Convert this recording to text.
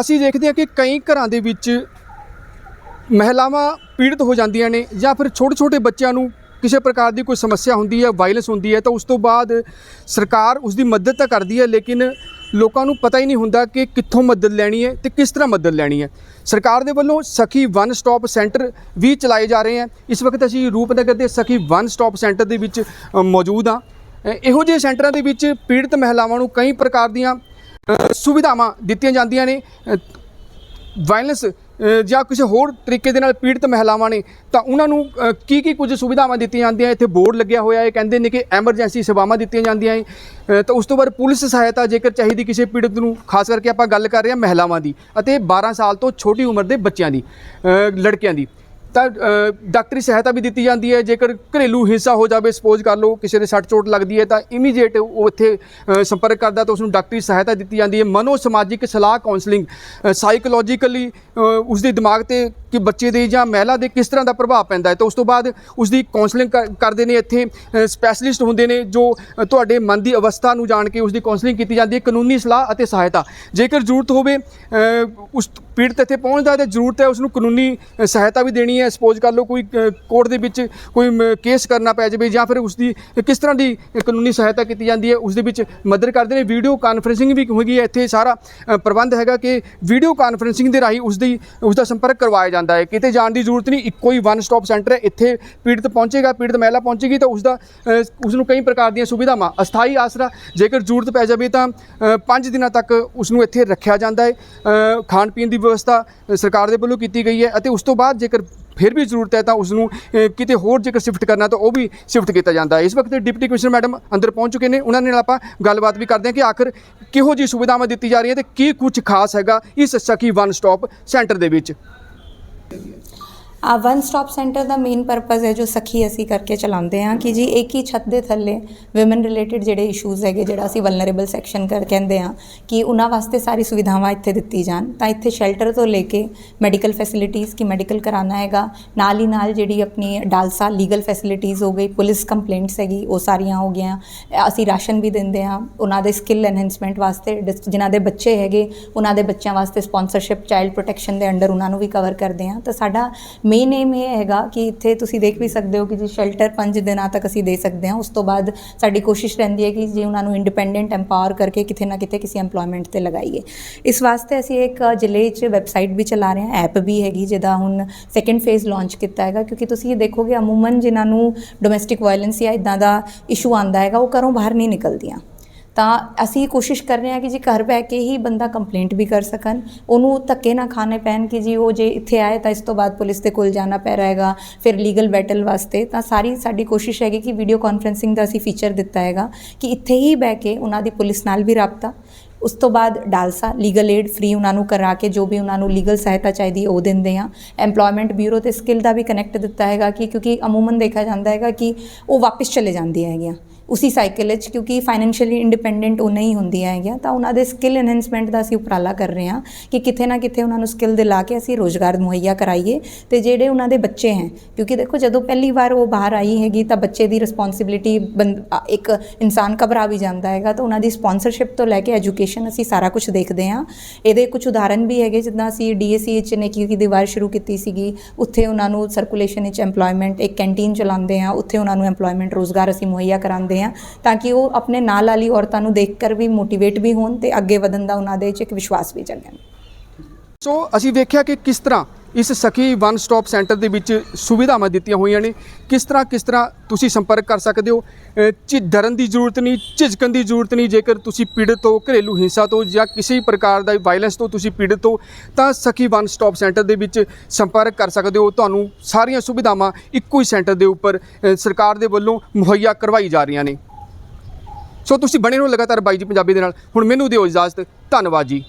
ਅਸੀਂ ਦੇਖਦੇ ਹਾਂ ਕਿ ਕਈ ਘਰਾਂ ਦੇ ਵਿੱਚ ਮਹਿਲਾਵਾਂ ਪੀੜਤ ਹੋ ਜਾਂਦੀਆਂ ਨੇ ਜਾਂ ਫਿਰ ਛੋਟੇ ਛੋਟੇ ਬੱਚਿਆਂ ਨੂੰ ਕਿਸੇ ਪ੍ਰਕਾਰ ਦੀ ਕੋਈ ਸਮੱਸਿਆ ਹੁੰਦੀ ਹੈ ਵਾਇਲੈਂਸ ਹੁੰਦੀ ਹੈ ਤਾਂ ਉਸ ਤੋਂ ਬਾਅਦ ਸਰਕਾਰ ਉਸ ਦੀ ਮਦਦ ਤਾਂ ਕਰਦੀ ਹੈ ਲੇਕਿਨ ਲੋਕਾਂ ਨੂੰ ਪਤਾ ਹੀ ਨਹੀਂ ਹੁੰਦਾ ਕਿ ਕਿੱਥੋਂ ਮਦਦ ਲੈਣੀ ਹੈ ਤੇ ਕਿਸ ਤਰ੍ਹਾਂ ਮਦਦ ਲੈਣੀ ਹੈ। ਸਰਕਾਰ ਦੇ ਵੱਲੋਂ ਸਖੀ ਵਨ ਸਟਾਪ ਸੈਂਟਰ ਵੀ ਚਲਾਏ ਜਾ ਰਹੇ ਹਨ ਇਸ ਵਕਤ ਅਸੀਂ ਰੂਪਨਗਰ ਦੇ ਸਖੀ ਵਨ ਸਟਾਪ ਸੈਂਟਰ ਦੇ ਵਿੱਚ ਮੌਜੂਦ ਹਾਂ। ਇਹੋ ਜਿਹੇ ਸੈਂਟਰਾਂ ਦੇ ਵਿੱਚ ਪੀੜਤ ਮਹਿਲਾਵਾਂ ਨੂੰ ਕਈ ਪ੍ਰਕਾਰ ਦੀਆਂ ਸੁਵਿਧਾਵਾਂ ਦਿੱਤੀਆਂ ਜਾਂਦੀਆਂ ਨੇ। ਵਾਇਲੈਂਸ ਜਾਂ ਕਿਸੇ ਹੋਰ ਤਰੀਕੇ ਦੇ ਨਾਲ ਪੀੜਤ ਮਹਿਲਾਵਾਂ ਨੇ, ਤਾਂ ਉਹਨਾਂ ਨੂੰ ਕੀ ਕੀ ਕੁਝ ਸੁਵਿਧਾਵਾਂ ਦਿੱਤੀਆਂ ਜਾਂਦੀਆਂ ਇੱਥੇ ਬੋਰਡ ਲੱਗਿਆ ਹੋਇਆ ਹੈ। ਕਹਿੰਦੇ ਨੇ ਕਿ ਐਮਰਜੈਂਸੀ ਸੇਵਾਵਾਂ ਦਿੱਤੀਆਂ ਜਾਂਦੀਆਂ ਹੈ ਤਾਂ ਉਸ ਤੋਂ ਬਾਅਦ ਪੁਲਿਸ ਸਹਾਇਤਾ ਜੇਕਰ ਚਾਹੀਦੀ ਕਿਸੇ ਪੀੜਤ ਨੂੰ, ਖਾਸ ਕਰਕੇ ਆਪਾਂ ਗੱਲ ਕਰ ਰਹੇ ਹਾਂ ਮਹਿਲਾਵਾਂ ਦੀ, ਅਤੇ 12 ਸਾਲ ਤੋਂ ਛੋਟੀ ਉਮਰ ਦੇ ਬੱਚਿਆਂ ਦੀ ਲੜਕਿਆਂ ਦੀ। ਤਾਂ ਡਾਕਟਰੀ ਸਹਾਇਤਾ ਵੀ ਦਿੱਤੀ ਜਾਂਦੀ ਹੈ। ਜੇਕਰ ਘਰੇਲੂ ਹਿੰਸਾ ਹੋ ਜਾਵੇ ਸਪੋਜ਼ ਕਰ ਲਓ, ਕਿਸੇ ਦੇ ਸੱਟ ਚੋਟ ਲੱਗਦੀ ਹੈ, ਤਾਂ ਇਮੀਡੀਏਟ ਉਹ ਇੱਥੇ ਸੰਪਰਕ ਕਰਦਾ ਤਾਂ ਉਸ ਨੂੰ ਡਾਕਟਰੀ ਸਹਾਇਤਾ ਦਿੱਤੀ ਜਾਂਦੀ ਹੈ। ਮਨੋ ਸਮਾਜਿਕ ਸਲਾਹ ਕਾਉਂਸਲਿੰਗ ਸਾਈਕੋਲੋਜੀਕਲੀ ਉਸ ਦੇ ਦਿਮਾਗ ਤੇ ਕਿ ਬੱਚੇ ਦੇ ਜਾਂ ਮਹਿਲਾ ਦੇ ਕਿਸ ਤਰ੍ਹਾਂ ਦਾ ਪ੍ਰਭਾਵ ਪੈਂਦਾ ਹੈ। ਤਾਂ ਉਸ ਤੋਂ ਬਾਅਦ ਉਸ ਦੀ ਕਾਉਂਸਲਿੰਗ ਕਰਦੇ ਨੇ ਇੱਥੇ ਸਪੈਸ਼ਲਿਸਟ ਹੁੰਦੇ ਨੇ, ਜੋ ਤੁਹਾਡੇ ਮਨ ਦੀ ਅਵਸਥਾ ਨੂੰ ਜਾਣ ਕੇ ਉਸ ਦੀ ਕਾਉਂਸਲਿੰਗ ਕੀਤੀ ਜਾਂਦੀ ਹੈ। ਕਾਨੂੰਨੀ ਸਲਾਹ ਅਤੇ ਸਹਾਇਤਾ। ਜੇਕਰ ਜ਼ਰੂਰਤ ਹੋਵੇ ਉਸ ਪੀੜਤ ਇੱਥੇ ਪਹੁੰਚਦਾ ਹੈ ਤਾਂ ਜ਼ਰੂਰਤ ਹੈ ਉਸ ਨੂੰ ਕਾਨੂੰਨੀ ਸਹਾਇਤਾ ਵੀ ਦੇਣੀ ਹੈ। ਸਪੋਜ਼ ਕਰ ਲਓ ਕੋਈ ਕੋਰਟ ਦੇ ਵਿੱਚ ਕੋਈ, ਮ- ਕੇਸ ਕਰਨਾ ਪੈ ਜਾਵੇ ਜਾਂ ਫਿਰ ਉਸ ਦੀ ਕਿਸ ਤਰ੍ਹਾਂ ਦੀ ਕਾਨੂੰਨੀ ਸਹਾਇਤਾ ਕੀਤੀ ਜਾਂਦੀ ਹੈ ਉਸ ਦੇ ਵਿੱਚ ਮਦਦ ਕਰਦੇ ਨੇ। ਵੀਡੀਓ ਕਾਨਫਰੈਂਸਿੰਗ ਵੀ ਹੋਗੀ ਹੈ। ਇੱਥੇ ਸਾਰਾ ਪ੍ਰਬੰਧ ਹੈਗਾ ਕਿ ਵੀਡੀਓ ਕਾਨਫਰੈਂਸਿੰਗ ਦੇ ਰਾਹੀਂ ਉਸ ਦੀ ਉਸ ਦਾ ਸੰਪਰਕ ਕਰਵਾਇਆ ਜਾਂਦਾ ਹੈ। ਕਿਤੇ ਜਾਣ ਦੀ ਜ਼ਰੂਰਤ ਨਹੀਂ, ਇੱਕੋ ਹੀ ਵਨ ਸਟਾਪ ਸੈਂਟਰ ਹੈ। ਇੱਥੇ ਪੀੜਤ ਪਹੁੰਚੇਗਾ, ਪੀੜਤ ਮਹਿਲਾ ਪਹੁੰਚੇਗੀ ਤਾਂ ਉਸ ਦਾ ਉਸ ਨੂੰ ਕਈ ਪ੍ਰਕਾਰ ਦੀਆਂ ਸੁਵਿਧਾਵਾਂ, ਅਸਥਾਈ ਆਸਰਾ, ਜੇਕਰ ਜ਼ਰੂਰਤ ਪੈ ਜਾਵੇ ਤਾਂ 5 ਦਿਨਾਂ ਤੱਕ ਉਸ ਨੂੰ ਇੱਥੇ ਰੱਖਿਆ ਜਾਂਦਾ ਹੈ। ਖਾਣ ਪੀਣ ਦੀ ਵਿਵਸਥਾ ਸਰਕਾਰ ਦੇ ਵੱਲੋਂ ਕੀਤੀ ਗਈ ਹੈ ਅਤੇ ਉਸ ਤੋਂ ਬਾਅਦ ਜੇਕਰ ਫਿਰ ਵੀ ਜ਼ਰੂਰਤ ਹੈ ਤਾਂ ਉਸ ਨੂੰ ਕਿਤੇ ਹੋਰ ਜੇਕਰ ਸ਼ਿਫਟ ਕਰਨਾ ਤਾਂ ਉਹ ਵੀ ਸ਼ਿਫਟ ਕੀਤਾ ਜਾਂਦਾ ਹੈ। ਇਸ ਵਕਤ ਡਿਪਟੀ ਕਮਿਸ਼ਨਰ ਮੈਡਮ ਅੰਦਰ ਪਹੁੰਚ ਚੁੱਕੇ ਨੇ। ਉਹਨਾਂ ਨਾਲ ਆਪਾਂ ਗੱਲਬਾਤ ਵੀ ਕਰਦੇ ਹਾਂ ਕਿ ਆਖਰ ਕਿਹੋ ਜਿਹੀ ਸੁਵਿਧਾਵਾਂ ਦਿੱਤੀ ਜਾ ਰਹੀ ਹੈ ਤੇ ਕੀ ਕੁਝ ਖਾਸ ਹੈਗਾ ਇਸ ਸਖੀ ਵਨ ਸਟਾਪ ਸੈਂਟਰ ਦੇ ਵਿੱਚ। ਆ ਵਨ ਸਟਾਪ ਸੈਂਟਰ ਦਾ ਮੇਨ ਪਰਪਸ ਹੈ ਜੋ ਸਖੀ ਅਸੀਂ ਕਰਕੇ ਚਲਾਉਂਦੇ ਹਾਂ ਕਿ ਜੀ ਇੱਕ ਹੀ ਛੱਤ ਦੇ ਥੱਲੇ ਔਮਨ ਰਿਲੇਟਡ ਜਿਹੜੇ ਇਸ਼ੂਜ਼ ਹੈਗੇ ਜਿਹੜਾ ਅਸੀਂ ਵਲਨਰੇਬਲ ਸੈਕਸ਼ਨ ਕਰ ਕਹਿੰਦੇ ਹਾਂ ਕਿ ਉਹਨਾਂ ਵਾਸਤੇ ਸਾਰੀ ਸੁਵਿਧਾਵਾਂ ਇੱਥੇ ਦਿੱਤੀ ਜਾਣ। ਤਾਂ ਇੱਥੇ ਸ਼ੈਲਟਰ ਤੋਂ ਲੈ ਕੇ ਮੈਡੀਕਲ ਫੈਸਿਲਿਟੀਆਂ ਕਿ ਮੈਡੀਕਲ ਕਰਾਉਣਾ ਹੈਗਾ, ਨਾਲ ਹੀ ਨਾਲ ਜਿਹੜੀ ਆਪਣੀ ਡਾਲਸਾ ਲੀਗਲ ਫੈਸਿਲਿਟੀਆਂ ਹੋ ਗਈ, ਪੁਲਿਸ ਕੰਪਲੇਂਟਸ ਹੈਗੀ, ਉਹ ਸਾਰੀਆਂ ਹੋ ਗਈਆਂ। ਅਸੀਂ ਰਾਸ਼ਨ ਵੀ ਦਿੰਦੇ ਹਾਂ, ਉਹਨਾਂ ਦੇ ਸਕਿੱਲ ਐਨਹੈਂਸਮੈਂਟ ਵਾਸਤੇ ਡਿਸ- ਜਿਨ੍ਹਾਂ ਦੇ ਬੱਚੇ ਹੈਗੇ, ਉਹਨਾਂ ਦੇ ਬੱਚਿਆਂ ਵਾਸਤੇ ਸਪਾਂਸਰਸ਼ਿਪ ਚਾਈਲਡ ਪ੍ਰੋਟੈਕਸ਼ਨ ਦੇ ਅੰਡਰ ਉਹਨਾਂ ਨੂੰ ਵੀ ਕਵਰ ਕਰਦੇ ਹਾਂ। ਤਾਂ ਸਾਡਾ ਮੇਨ ਏਮ ਇਹ ਹੈਗਾ ਕਿ ਇੱਥੇ ਤੁਸੀਂ ਦੇਖ ਵੀ ਸਕਦੇ ਹੋ ਕਿ ਜੀ ਸ਼ੈਲਟਰ 5 ਦਿਨਾਂ ਤੱਕ ਅਸੀਂ ਦੇ ਸਕਦੇ ਹਾਂ। ਉਸ ਤੋਂ ਬਾਅਦ ਸਾਡੀ ਕੋਸ਼ਿਸ਼ ਰਹਿੰਦੀ ਹੈ ਕਿ ਜੇ ਉਹਨਾਂ ਨੂੰ ਇੰਡੀਪੈਂਡੈਂਟ ਐਮਪਾਵਰ ਕਰਕੇ ਕਿਤੇ ਨਾ ਕਿਤੇ ਕਿਸੇ EMPLOYMENT ਤੇ ਲਗਾਈਏ। ਇਸ ਵਾਸਤੇ ਅਸੀਂ ਇੱਕ ਜ਼ਿਲ੍ਹੇ 'ਚ ਵੈਬਸਾਈਟ ਵੀ ਚਲਾ ਰਹੇ ਹਾਂ। ਐਪ ਵੀ ਹੈਗੀ ਜਿਹਦਾ ਹੁਣ ਸੈਕੰਡ ਫੇਜ਼ ਲਾਂਚ ਕੀਤਾ ਹੈਗਾ। ਕਿਉਂਕਿ ਤੁਸੀਂ ਇਹ ਦੇਖੋਗੇ ਅਮੂਮਨ ਜਿਨ੍ਹਾਂ ਨੂੰ ਡੋਮੈਸਟਿਕ ਵਾਇਲੈਂਸ ਜਾਂ ਇਦਾਂ ਦਾ ਇਸ਼ੂ ਆਂਦਾ ਹੈਗਾ, ਉਹ ਘਰੋਂ ਬਾਹਰ ਨਹੀਂ ਨਿਕਲਦੀਆਂ। ਤਾਂ ਅਸੀਂ ਕੋਸ਼ਿਸ਼ ਕਰ ਰਹੇ ਹਾਂ ਕਿ ਜੀ ਘਰ ਬਹਿ ਕੇ ਹੀ ਬੰਦਾ ਕੰਪਲੇਂਟ ਵੀ ਕਰ ਸਕਣ। ਉਹਨੂੰ ਧੱਕੇ ਨਾ ਖਾਣੇ ਪੈਣ ਕਿ ਜੀ ਉਹ ਜੇ ਇੱਥੇ ਆਏ ਤਾਂ ਇਸ ਤੋਂ ਬਾਅਦ ਪੁਲਿਸ ਦੇ ਕੋਲ ਜਾਣਾ ਪੈ ਰਹੇਗਾ ਫਿਰ ਲੀਗਲ ਬੈਟਲ ਵਾਸਤੇ। ਤਾਂ ਸਾਰੀ ਸਾਡੀ ਕੋਸ਼ਿਸ਼ ਹੈਗੀ ਕਿ ਵੀਡੀਓ ਕਾਨਫਰੈਂਸਿੰਗ ਦਾ ਅਸੀਂ ਫੀਚਰ ਦਿੱਤਾ ਹੈਗਾ ਕਿ ਇੱਥੇ ਹੀ ਬਹਿ ਕੇ ਉਹਨਾਂ ਦੀ ਪੁਲਿਸ ਨਾਲ ਵੀ ਰਾਬਤਾ। ਉਸ ਤੋਂ ਬਾਅਦ ਡਾਲਸਾ ਲੀਗਲ ਏਡ ਫ੍ਰੀ ਉਹਨਾਂ ਨੂੰ ਕਰਾ ਕੇ ਜੋ ਵੀ ਉਹਨਾਂ ਨੂੰ ਲੀਗਲ ਸਹਾਇਤਾ ਚਾਹੀਦੀ ਉਹ ਦਿੰਦੇ ਆ EMPLOYMENT ਬਿਊਰੋ ਤੇ ਸਕਿੱਲ ਦਾ ਵੀ ਕਨੈਕਟ ਦਿੱਤਾ ਹੈਗਾ ਕਿ ਕਿਉਂਕਿ ਅਮੂਮਨ ਦੇਖਿਆ ਜਾਂਦਾ ਹੈਗਾ ਕਿ ਉਹ ਵਾਪਸ ਚਲੇ ਜਾਂਦੀਆਂ ਹੈਗੀਆਂ। ਉਸੇ ਸਾਈਕਲ ਵਿੱਚ ਕਿਉਂਕਿ ਫਾਈਨੈਂਸ਼ੀਅਲੀ ਇੰਡੀਪੈਂਡੈਂਟ ਉਹ ਨਹੀਂ ਹੁੰਦੀਆਂ ਹੈਗੀਆਂ, ਤਾਂ ਉਹਨਾਂ ਦੇ ਸਕਿੱਲ ਐਨਹੈਂਸਮੈਂਟ ਦਾ ਅਸੀਂ ਉਪਰਾਲਾ ਕਰ ਰਹੇ ਹਾਂ ਕਿ ਕਿਤੇ ਨਾ ਕਿਤੇ ਉਹਨਾਂ ਨੂੰ ਸਕਿੱਲ ਦਿਲਾ ਕੇ ਅਸੀਂ ਰੋਜ਼ਗਾਰ ਮੁਹੱਈਆ ਕਰਾਈਏ ਤੇ ਜਿਹੜੇ ਉਹਨਾਂ ਦੇ ਬੱਚੇ ਹੈ, ਕਿਉਂਕਿ ਦੇਖੋ ਜਦੋਂ ਪਹਿਲੀ ਵਾਰ ਉਹ ਬਾਹਰ ਆਈ ਹੈਗੀ ਤਾਂ ਬੱਚੇ ਦੀ ਰਿਸਪੌਂਸਿਬਿਲਿਟੀ ਇੱਕ ਇਨਸਾਨ ਘਬਰਾ ਵੀ ਜਾਂਦਾ ਹੈਗਾ ਤਾਂ ਉਹਨਾਂ ਦੀ ਸਪਾਂਸਰਸ਼ਿਪ ਤੋਂ ਲੈ ਕੇ ਐਜੂਕੇਸ਼ਨ ਅਸੀਂ ਸਾਰਾ ਕੁਝ ਦੇਖਦੇ ਹਾਂ। ਇਹਦੇ ਕੁਝ ਉਦਾਹਰਨ ਵੀ ਹੈਗੇ, ਜਿੱਦਾਂ ਅਸੀਂ ਡੀਏਸੀ ਵਿੱਚ ਨੇ ਕੀ ਦੀਵਾਰ ਸ਼ੁਰੂ ਕੀਤੀ ਸੀਗੀ, ਉੱਥੇ ਉਹਨਾਂ ਨੂੰ ਸਰਕੂਲੇਸ਼ਨ ਵਿੱਚ EMPLOYMENT, ਇੱਕ ਕੈਂਟੀਨ ਚਲਾਉਂਦੇ ਆ ਉੱਥੇ ਉਹਨਾਂ ਨੂੰ EMPLOYMENT, ਰੋਜ਼ਗਾਰ ਅਸੀਂ ਮੁਹੱਈਆ ਕਰਾਉਂਦੇ ਆ ਤਾਂ ਕਿ ਉਹ ਆਪਣੇ ਨਾਲ ਵਾਲੀ ਔਰਤਾਂ ਨੂੰ ਦੇਖ ਕਰ ਵੀ ਮੋਟੀਵੇਟ ਵੀ ਹੋਣ ਤੇ ਅੱਗੇ ਵਧਣ ਦਾ ਉਹਨਾਂ ਦੇ ਵਿੱਚ ਇੱਕ ਵਿਸ਼ਵਾਸ ਵੀ ਜਗਣ। ਸੋ ਅਸੀਂ ਵੇਖਿਆ ਕਿ ਕਿਸ ਤਰ੍ਹਾਂ ਇਸ ਸਖੀ ਵਨ ਸਟਾਪ ਸੈਂਟਰ ਦੇ ਵਿੱਚ ਸੁਵਿਧਾਵਾਂ ਦਿੱਤੀਆਂ ਹੋਈਆਂ ਨੇ। ਕਿਸ ਤਰ੍ਹਾਂ ਕਿਸ ਤਰ੍ਹਾਂ ਤੁਸੀਂ ਸੰਪਰਕ ਕਰ ਸਕਦੇ ਹੋ? ਅ, ਝਿ ਡਰਨ ਦੀ ਜ਼ਰੂਰਤ ਨਹੀਂ ਝਿਜਕਣ ਦੀ ਜ਼ਰੂਰਤ ਨਹੀਂ ਜੇਕਰ ਤੁਸੀਂ ਪੀੜਤ ਹੋ ਘਰੇਲੂ ਹਿੰਸਾ ਤੋਂ ਜਾਂ ਕਿਸੇ ਵੀ ਪ੍ਰਕਾਰ ਦਾ ਵਾਇਲੈਂਸ ਤੋਂ ਤੁਸੀਂ ਪੀੜਤ ਹੋ ਤਾਂ ਸਖੀ ਵਨ ਸਟਾਪ ਸੈਂਟਰ ਦੇ ਵਿੱਚ ਸੰਪਰਕ ਕਰ ਸਕਦੇ ਹੋ। ਤੁਹਾਨੂੰ ਸਾਰੀਆਂ ਸੁਵਿਧਾਵਾਂ ਇੱਕੋ ਹੀ ਸੈਂਟਰ ਦੇ ਉੱਪਰ ਸਰਕਾਰ ਦੇ ਵੱਲੋਂ ਮੁਹੱਈਆ ਕਰਵਾਈ ਜਾ ਰਹੀਆਂ ਨੇ। ਸੋ ਤੁਸੀਂ ਬਣੇ ਰਹੋ ਲਗਾਤਾਰ ਬਾਈ ਜੀ ਪੰਜਾਬੀ ਦੇ ਨਾਲ। ਹੁਣ ਮੈਨੂੰ ਦਿਓ ਇਜਾਜ਼ਤ। ਧੰਨਵਾਦ ਜੀ।